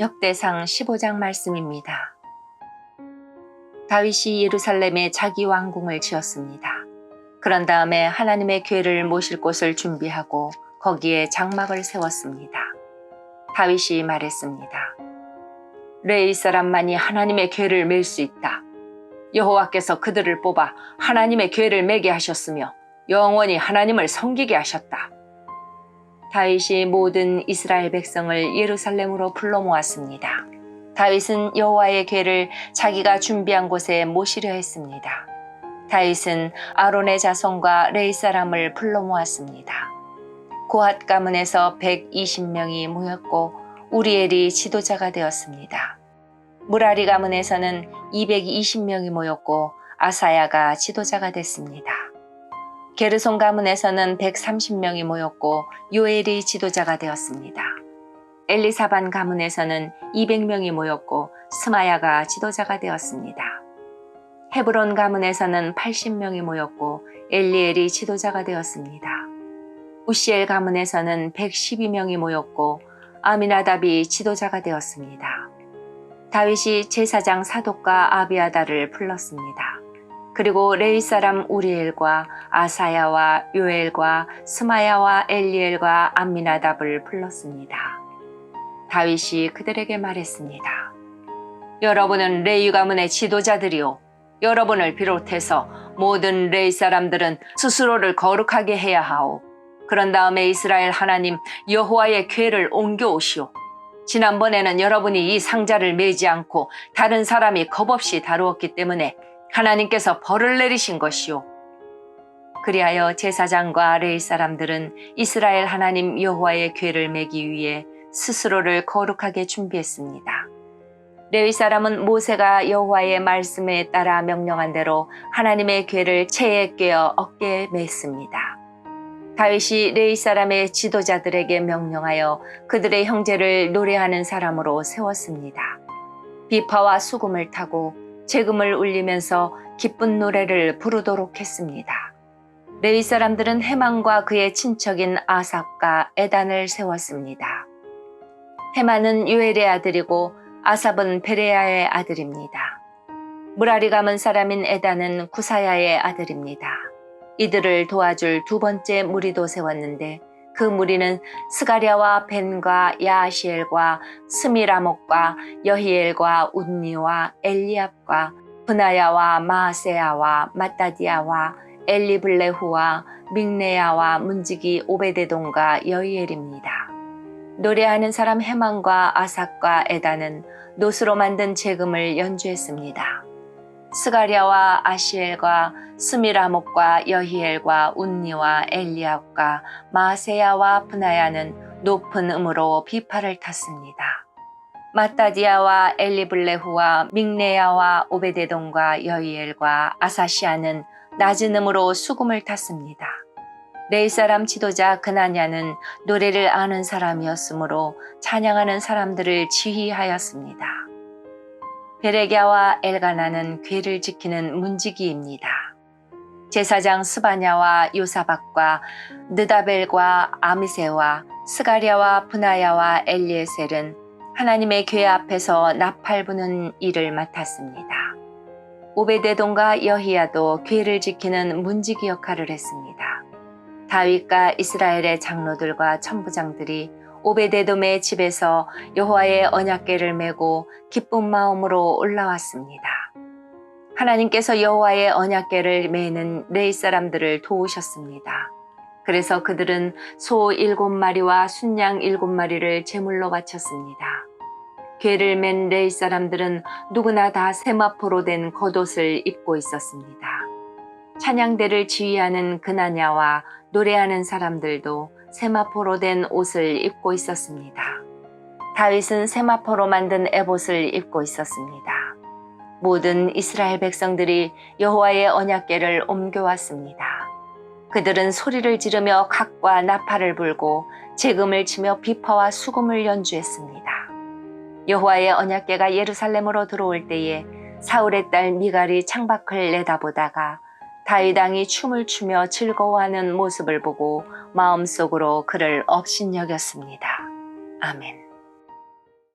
역대상 15장 말씀입니다. 다윗이 예루살렘에 자기 왕궁을 지었습니다. 그런 다음에 하나님의 괴를 모실 곳을 준비하고 거기에 장막을 세웠습니다. 다윗이 말했습니다. 레이 사람만이 하나님의 괴를 맬 수 있다. 여호와께서 그들을 뽑아 하나님의 괴를 매게 하셨으며 영원히 하나님을 섬기게 하셨다. 다윗이 모든 이스라엘 백성을 예루살렘으로 불러 모았습니다. 다윗은 여호와의 괴를 자기가 준비한 곳에 모시려 했습니다. 다윗은 아론의 자손과 레이 사람을 불러 모았습니다. 고핫 가문에서 120명이 모였고 우리엘이 지도자가 되었습니다. 무라리 가문에서는 220명이 모였고 아사야가 지도자가 됐습니다. 게르손 가문에서는 130명이 모였고 요엘이 지도자가 되었습니다. 엘리사반 가문에서는 200명이 모였고 스마야가 지도자가 되었습니다. 헤브론 가문에서는 80명이 모였고 엘리엘이 지도자가 되었습니다. 우시엘 가문에서는 112명이 모였고 아미나답이 지도자가 되었습니다. 다윗이 제사장 사독과 아비아다를 불렀습니다. 그리고 레이 사람 우리엘과 아사야와 요엘과 스마야와 엘리엘과 암미나답을 불렀습니다. 다윗이 그들에게 말했습니다. 여러분은 레이 가문의 지도자들이요. 여러분을 비롯해서 모든 레이 사람들은 스스로를 거룩하게 해야 하오. 그런 다음에 이스라엘 하나님 여호와의 궤를 옮겨 오시오. 지난번에는 여러분이 이 상자를 매지 않고 다른 사람이 겁없이 다루었기 때문에 하나님께서 벌을 내리신 것이요. 그리하여 제사장과 레이 사람들은 이스라엘 하나님 여호와의 궤를 매기 위해 스스로를 거룩하게 준비했습니다. 레위 사람은 모세가 여호와의 말씀에 따라 명령한 대로 하나님의 궤를 채에 꿰어 어깨에 맸습니다. 다윗이 레이 사람의 지도자들에게 명령하여 그들의 형제를 노래하는 사람으로 세웠습니다. 비파와 수금을 타고 재금을 울리면서 기쁜 노래를 부르도록 했습니다. 레위 사람들은 해만과 그의 친척인 아삽과 에단을 세웠습니다. 해만은 유엘의 아들이고 아삽은 베레야의 아들입니다. 무라리 가문 사람인 에단은 구사야의 아들입니다. 이들을 도와줄 두 번째 무리도 세웠는데 그 무리는 스가랴와 벤과 야시엘과 스미라목과 여히엘과 운니와 엘리압과 분하야와 마세야와 마따디아와 엘리블레후와 믹네야와 문지기 오베데돈과 여히엘입니다. 노래하는 사람 해만과 아삭과 에다는 노스로 만든 재금을 연주했습니다. 스가랴와 아시엘과 스미라목과 여히엘과 운니와 엘리압과 마세야와 분하야는 높은 음으로 비파를 탔습니다. 마따디아와 엘리블레후와 믹네야와 오베데돈과 여히엘과 아사시아는 낮은 음으로 수금을 탔습니다. 레이 사람 지도자 그나냐는 노래를 아는 사람이었으므로 찬양하는 사람들을 지휘하였습니다. 베레갸와 엘가나는 괴를 지키는 문지기입니다. 제사장 스바냐와 요사박과 느다벨과 아미세와 스가랴와 분하야와 엘리에셀은 하나님의 괴 앞에서 나팔 부는 일을 맡았습니다. 오베데돈과 여히야도 괴를 지키는 문지기 역할을 했습니다. 다윗과 이스라엘의 장로들과 천부장들이 오베데돔의 집에서 여호와의 언약궤를 메고 기쁜 마음으로 올라왔습니다. 하나님께서 여호와의 언약궤를 메는 레이 사람들을 도우셨습니다. 그래서 그들은 소 일곱 마리와 순양 일곱 마리를 제물로 바쳤습니다. 궤를 맨 레이 사람들은 누구나 다 세마포로 된 겉옷을 입고 있었습니다. 찬양대를 지휘하는 그나냐와 노래하는 사람들도 세마포로 된 옷을 입고 있었습니다. 다윗은 세마포로 만든 에봇을 입고 있었습니다. 모든 이스라엘 백성들이 여호와의 언약궤를 옮겨왔습니다. 그들은 소리를 지르며 각과 나팔을 불고 재금을 치며 비파와 수금을 연주했습니다. 여호와의 언약궤가 예루살렘으로 들어올 때에 사울의 딸 미갈이 창밖을 내다보다가 다윗 왕이 춤을 추며 즐거워하는 모습을 보고 마음속으로 그를 업신여겼습니다. 아멘.